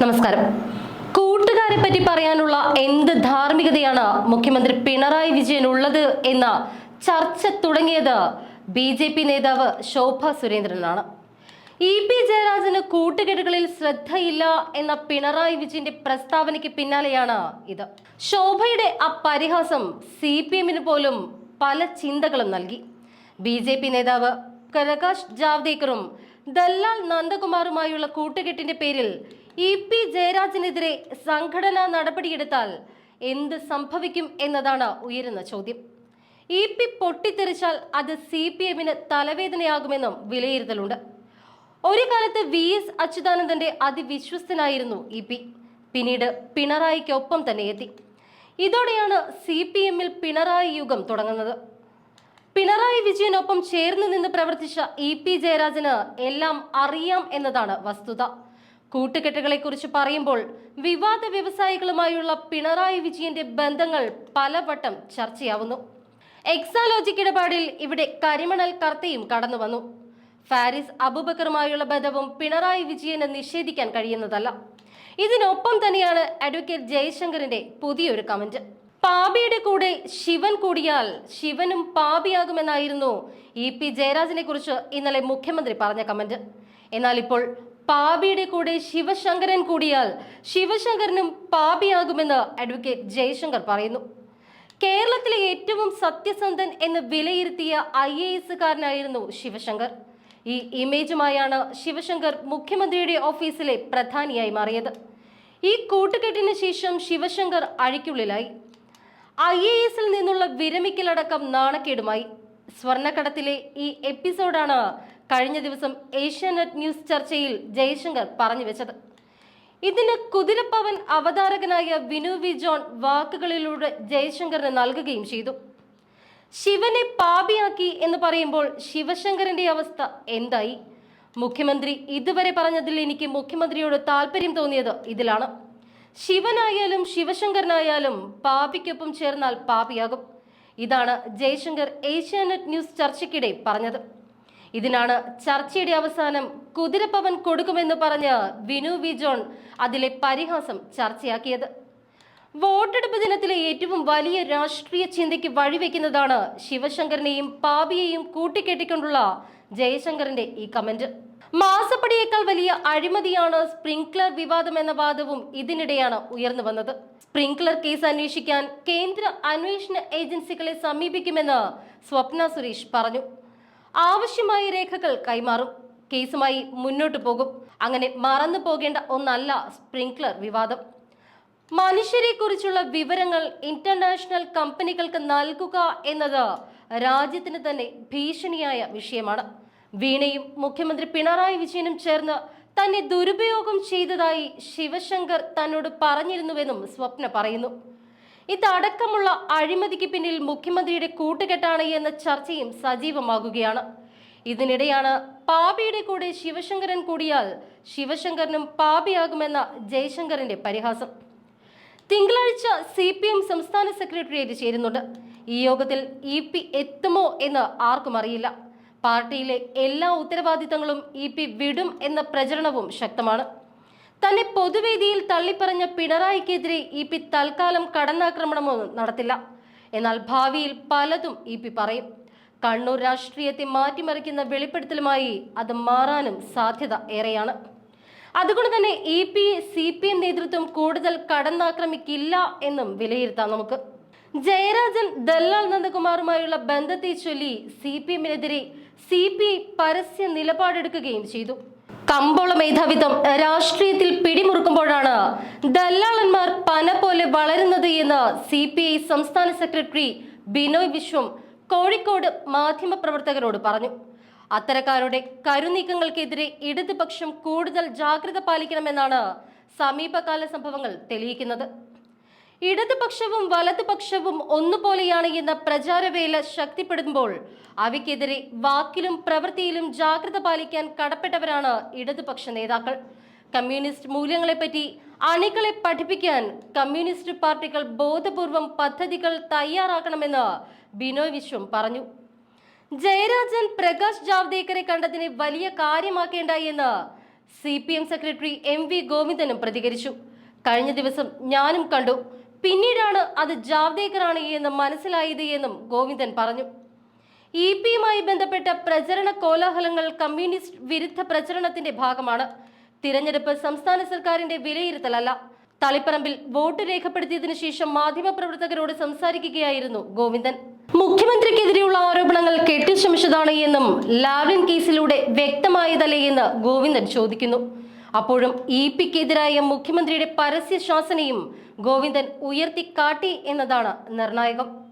നമസ്കാരം. കൂട്ടുകാരെ പറ്റി പറയാനുള്ള എന്ത് ധാർമ്മികതയാണ് മുഖ്യമന്ത്രി പിണറായി വിജയൻ ഉള്ളത് എന്ന ചർച്ച തുടങ്ങിയത് ബി ജെ പി നേതാവ് ശോഭ സുരേന്ദ്രനാണ്. ഇ പി ജയരാജന് കൂട്ടുകെട്ടുകളിൽ ശ്രദ്ധയില്ല എന്ന പിണറായി വിജയന്റെ പ്രസ്താവനയ്ക്ക് പിന്നാലെയാണ് ഇത്. ശോഭയുടെ ആ പരിഹാസം സി പി എമ്മിന് പോലും പല ചിന്തകളും നൽകി. ബി ജെ പി നേതാവ് പ്രകാശ് ജാവ്ദേക്കറും ദല്ലാൽ നന്ദകുമാറുമായുള്ള കൂട്ടുകെട്ടിന്റെ പേരിൽ ഇ പി ജയരാജനെതിരെ സംഘടനാ നടപടിയെടുത്താൽ എന്ത് സംഭവിക്കും എന്നതാണ് ഉയരുന്ന ചോദ്യം. ഇ പി പൊട്ടിത്തെറിച്ചാൽ അത് സി പി എമ്മിന് തലവേദനയാകുമെന്നും വിലയിരുത്തലുണ്ട്. ഒരു കാലത്ത് വി എസ് അച്യുതാനന്ദന്റെ അതിവിശ്വസ്തനായിരുന്നു ഇ പി. പിന്നീട് പിണറായിക്കൊപ്പം തന്നെ എത്തി. ഇതോടെയാണ് സി പി എമ്മിൽ പിണറായി യുഗം തുടങ്ങുന്നത്. പിണറായി വിജയനൊപ്പം ചേർന്ന് നിന്ന് പ്രവർത്തിച്ച ഇ പി ജയരാജന് എല്ലാം അറിയാം എന്നതാണ് വസ്തുത. കൂട്ടുകെട്ടുകളെ കുറിച്ച് പറയുമ്പോൾ വിവാദ വ്യവസായികളുമായുള്ള പിണറായി വിജയന്റെ ബന്ധങ്ങൾ പലവട്ടം ചർച്ചയാവുന്നു. എക്സാലോജിക് ഇടപാടിൽ ഇവിടെ കരിമണൽ കർത്തയും കടന്നു വന്നു. ഫാരിസ് അബൂബക്കറുമായുള്ള ബന്ധവും പിണറായി വിജയന് നിഷേധിക്കാൻ കഴിയുന്നതല്ല. ഇതിനൊപ്പം തന്നെയാണ് അഡ്വക്കേറ്റ് ജയശങ്കറിന്റെ പുതിയൊരു കമന്റ്. പാപിയുടെ കൂടെ ശിവൻ കൂടിയാൽ ശിവനും പാപിയാകുമെന്നായിരുന്നു ഇ പി ജയരാജനെ കുറിച്ച് ഇന്നലെ മുഖ്യമന്ത്രി പറഞ്ഞ കമന്റ്. എന്നാൽ ഇപ്പോൾ പാപിയുടെ കൂടെ ശിവശങ്കരൻ കൂടിയാൽ ശിവശങ്കരനും പാപിയാകുമെന്ന് അഡ്വക്കേറ്റ് ജയശങ്കർ പറയുന്നു. കേരളത്തിലെ ഏറ്റവും സത്യസന്ധൻ എന്ന് വിലയിരുത്തിയ ഐ എ എസുകാരനായിരുന്നു ശിവശങ്കർ. ഈ ഇമേജുമായാണ് ശിവശങ്കർ മുഖ്യമന്ത്രിയുടെ ഓഫീസിലെ പ്രധാനിയായി മാറിയത്. ഈ കൂട്ടുകെട്ടിന് ശേഷം ശിവശങ്കർ അഴിക്കുള്ളിലായി. ഐ എ എസിൽ നിന്നുള്ള വിരമിക്കലടക്കം നാണക്കേടുമായി. സ്വർണക്കടത്തിലെ ഈ എപ്പിസോഡാണ് കഴിഞ്ഞ ദിവസം ഏഷ്യാനെറ്റ് ന്യൂസ് ചർച്ചയിൽ ജയശങ്കർ പറഞ്ഞു വെച്ചത്. ഇതിന് കുതിരപ്പവൻ അവതാരകനായ വിനു വി ജോൺ വാക്കുകളിലൂടെ ജയശങ്കറിന് നൽകുകയും ചെയ്തു. ശിവനെ പാപിയാക്കി എന്ന് പറയുമ്പോൾ ശിവശങ്കരന്റെ അവസ്ഥ എന്തായി? മുഖ്യമന്ത്രി ഇതുവരെ പറഞ്ഞതിൽ എനിക്ക് മുഖ്യമന്ത്രിയോട് താല്പര്യം തോന്നിയത് ഇതിലാണ്. ശിവനായാലും ശിവശങ്കരനായാലും പാപിക്കൊപ്പം ചേർന്നാൽ പാപിയാകും. ഇതാണ് ജയശങ്കർ ഏഷ്യാനെറ്റ് ന്യൂസ് ചർച്ചയ്ക്കിടെ പറഞ്ഞത്. ഇതിനാണ് ചർച്ചയുടെ അവസാനം കുതിരപ്പവൻ കൊടുക്കുമെന്ന് പറഞ്ഞ് വിനു വി ജോൺ അതിലെ പരിഹാസം ചർച്ചയാക്കിയത്. വോട്ടെടുപ്പ് ദിനത്തിലെ ഏറ്റവും വലിയ രാഷ്ട്രീയ ചിന്തയ്ക്ക് വഴിവെക്കുന്നതാണ് ശിവശങ്കറിനെയും പാപിയെയും കൂട്ടിക്കെട്ടിക്കൊണ്ടുള്ള ജയശങ്കറിന്റെ ഈ കമന്റ്. മാസപ്പടിയേക്കാൾ വലിയ അഴിമതിയാണ് സ്പ്രിങ്ക്ലർ വിവാദം എന്ന വാദവും ഇതിനിടെയാണ് ഉയർന്നു വന്നത്. സ്പ്രിങ്ക്ലർ കേസ് അന്വേഷിക്കാൻ കേന്ദ്ര അന്വേഷണ ഏജൻസികളെ സമീപിക്കുമെന്ന് സ്വപ്ന സുരേഷ് പറഞ്ഞു. ആവശ്യമായ രേഖകൾ കൈമാറും. കേസുമായി മുന്നോട്ടു പോകും. അങ്ങനെ മറന്നു പോകേണ്ട ഒന്നല്ല സ്പ്രിങ്ക്ലർ വിവാദം. മനുഷ്യരെ കുറിച്ചുള്ള വിവരങ്ങൾ ഇന്റർനാഷണൽ കമ്പനികൾക്ക് നൽകുക എന്നത് രാജ്യത്തിന് തന്നെ ഭീഷണിയായ വിഷയമാണ്. വീണയും മുഖ്യമന്ത്രി പിണറായി വിജയനും ചേർന്ന് തന്നെ ദുരുപയോഗം ചെയ്തതായി ശിവശങ്കർ തന്നോട് പറഞ്ഞിരുന്നുവെന്നും സ്വപ്ന പറയുന്നു. ഇതടക്കമുള്ള അഴിമതിക്ക് പിന്നിൽ മുഖ്യമന്ത്രിയുടെ കൂട്ടുകെട്ടാണ് എന്ന ചർച്ചയും സജീവമാകുകയാണ്. ഇതിനിടെയാണ് പാപിയുടെ കൂടെ ശിവശങ്കരൻ കൂടിയാൽ ശിവശങ്കരനും പാപിയാകുമെന്ന ജയശങ്കറിന്റെ പരിഹാസം. തിങ്കളാഴ്ച സി പി എം സംസ്ഥാന സെക്രട്ടേറിയറ്റ് ചേരുന്നുണ്ട്. ഈ യോഗത്തിൽ ഇ പി എത്തുമോ എന്ന് ആർക്കും അറിയില്ല. പാർട്ടിയിലെ എല്ലാ ഉത്തരവാദിത്തങ്ങളും ഇ പി വിടും എന്ന പ്രചരണവും ശക്തമാണ്. തന്നെ പൊതുവേദിയിൽ തള്ളിപ്പറഞ്ഞ പിണറായിക്കെതിരെ ഇ പി തൽക്കാലം കടന്നാക്രമണമൊന്നും നടത്തില്ല. എന്നാൽ ഭാവിയിൽ പലതും ഇ പി പറയും. കണ്ണൂർ രാഷ്ട്രീയത്തെ മാറ്റിമറിക്കുന്ന വെളിപ്പെടുത്തലുമായി അത് മാറാനും സാധ്യത ഏറെയാണ്. അതുകൊണ്ട് തന്നെ E P C P M നേതൃത്വം കൂടുതൽ കടന്നാക്രമിക്കില്ല എന്നും വിലയിരുത്താം നമുക്ക്. ജയരാജൻ ദല്ലാൽ നന്ദകുമാറുമായുള്ള ബന്ധത്തെ ചൊല്ലി സി പി എമ്മിനെതിരെ സി പി ഐ പരസ്യ നിലപാടെടുക്കുകയും ചെയ്തു. കമ്പോള മേധാവിത്വം രാഷ്ട്രീയത്തിൽ പിടിമുറുക്കുമ്പോഴാണ് ദല്ലാളന്മാർ പന പോലെ വളരുന്നത് എന്ന് സി പി ഐ സംസ്ഥാന സെക്രട്ടറി ബിനോയ് വിശ്വം കോഴിക്കോട് മാധ്യമപ്രവർത്തകരോട് പറഞ്ഞു. അത്തരക്കാരുടെ കരുനീക്കങ്ങൾക്കെതിരെ ഇടതുപക്ഷം കൂടുതൽ ജാഗ്രത പാലിക്കണമെന്നാണ് സമീപകാല സംഭവങ്ങൾ തെളിയിക്കുന്നത്. ഇടതുപക്ഷവും വലതുപക്ഷവും ഒന്നുപോലെയാണ് എന്ന പ്രചാരവേല ശക്തിപ്പെടുമ്പോൾ അവയ്ക്കെതിരെ വാക്കിലും പ്രവൃത്തിയിലും ജാഗ്രത പാലിക്കാൻ കടപ്പെട്ടവരാണ് ഇടതുപക്ഷ നേതാക്കൾ. കമ്മ്യൂണിസ്റ്റ് മൂല്യങ്ങളെപ്പറ്റി അണികളെ പഠിപ്പിക്കാൻ കമ്മ്യൂണിസ്റ്റ് പാർട്ടികൾ ബോധപൂർവം പദ്ധതികൾ തയ്യാറാക്കണമെന്ന് ബിനോയ് വിശ്വം പറഞ്ഞു. ജയരാജൻ പ്രകാശ് ജാവ്ദേക്കറെ കണ്ടതിനെ വലിയ കാര്യമാക്കേണ്ട എന്ന് C P M secretary M V ഗോവിന്ദനും പ്രതികരിച്ചു. കഴിഞ്ഞ ദിവസം ഞാനും കണ്ടു. പിന്നീടാണ് അത് ജാവ്ദേക്കറാണ് എന്ന് മനസ്സിലായത് എന്നും ഗോവിന്ദൻ പറഞ്ഞു. ഇ പിയുമായി ബന്ധപ്പെട്ട പ്രചരണ കോലാഹലങ്ങൾ കമ്മ്യൂണിസ്റ്റ് വിരുദ്ധ പ്രചരണത്തിന്റെ ഭാഗമാണ്. തിരഞ്ഞെടുപ്പ് സംസ്ഥാന സർക്കാരിന്റെ വിലയിരുത്തലല്ല. തളിപ്പറമ്പിൽ വോട്ട് രേഖപ്പെടുത്തിയതിനു ശേഷം മാധ്യമപ്രവർത്തകരോട് സംസാരിക്കുകയായിരുന്നു ഗോവിന്ദൻ. മുഖ്യമന്ത്രിക്കെതിരെയുള്ള ആരോപണങ്ങൾ കെട്ടിച്ചമച്ചതാണ് എന്നും ലാവ്ലിൻ കേസിലൂടെ വ്യക്തമായതല്ലേ എന്ന് ഗോവിന്ദൻ ചോദിക്കുന്നു. അപ്പോഴും ഇ പിക്കെതിരായ മുഖ്യമന്ത്രിയുടെ പരസ്യ ശാസനയും ഗോവിന്ദൻ ഉയർത്തിക്കാട്ടി എന്നതാണ് നിർണായകം.